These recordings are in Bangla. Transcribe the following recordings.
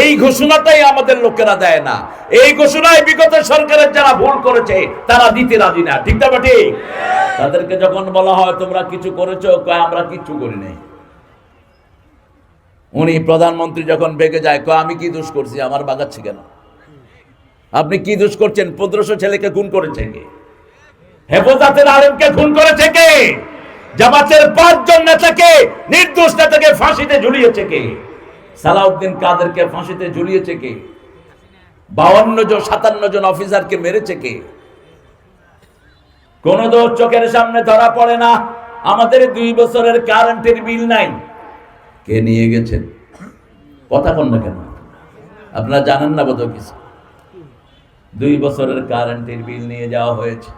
এই ঘোষণাটাই আমাদের লোকেরা দেয় না। এই ঘোষণায় বিগত সরকারের যারা ভুল করেছে, তারা দিতে রাজি না। ঠিক না ঠিক? তাদেরকে যখন বলা হয়, তোমরা কিছু করেছ? আমরা কিচ্ছু করি নাই। উনি প্রধানমন্ত্রী যখন বেগে যায়, কয়, আমি কি দোষ করছি? আমার বাগাচ্ছি কেন? আপনি কি দোষ করছেন? পনেরোশো ছেলেকে খুন করেছে কে? হেফাজতের আলেমকে খুন করেছে কে? জামাতের পাঁচজন নেতাকে, নির্দোষ নেতাকে ফাঁসিতে ঝুলিয়েছে কে? সালাউদ্দিন কাদেরকে ফাঁসিতে ঝুলিয়েছে কে? বাউন্ন জন, সাতান্ন জন অফিসারকে মেরেছে কে? কোন দোষ চোখের সামনে ধরা পড়ে না। আমাদের দুই বছরের কারেন্টের বিল নাই। কে নিয়ে গেছেন কথা কন না কেন? আপনারা জানেন না বোধ কিছু। দুই বছরের কারেন্টের বিল নিয়ে যাওয়া হয়েছে।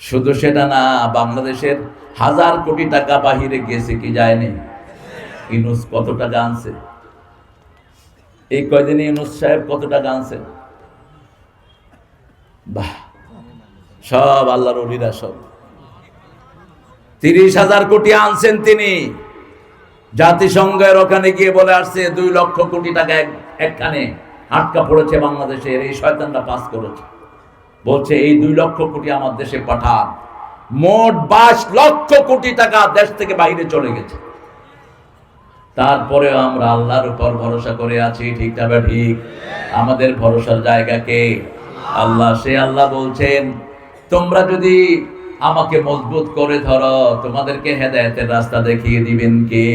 শুধু সেটা না, বাংলাদেশের হাজার কোটি টাকা বাহিরে গেছে কি যায়নি? ইনুস কত টাকা আনছে? এই কয়দিনে ইনুস সাহেব কত টাকা আনছে বাহ, সব আল্লাহর অলিরা সব। তিরিশ হাজার কোটি আনছেন তিনি। জাতিসংঘের ওখানে গিয়ে বলে আসছে, দুই লক্ষ কোটি টাকা একখানে আটকা পড়েছে বাংলাদেশের, এই শয়তানরা পাস করেছে। বলছে, এই দুই লক্ষ কোটি আমার দেশে পাঠান। মোট বাইশ লক্ষ কোটি টাকা দেশ থেকে বাইরে চলে গেছে। তারপরে আমরা আল্লাহর উপর ভরসা করে আছি, ঠিক না ঠিক। আমাদের ভরসার জায়গা কে? আল্লাহ, সে আল্লাহ বলছেন, তোমরা যদি আমাকে মজবুত করে ধরো, তোমাদেরকে হেদায়তের রাস্তা দেখিয়ে দিবেন কে?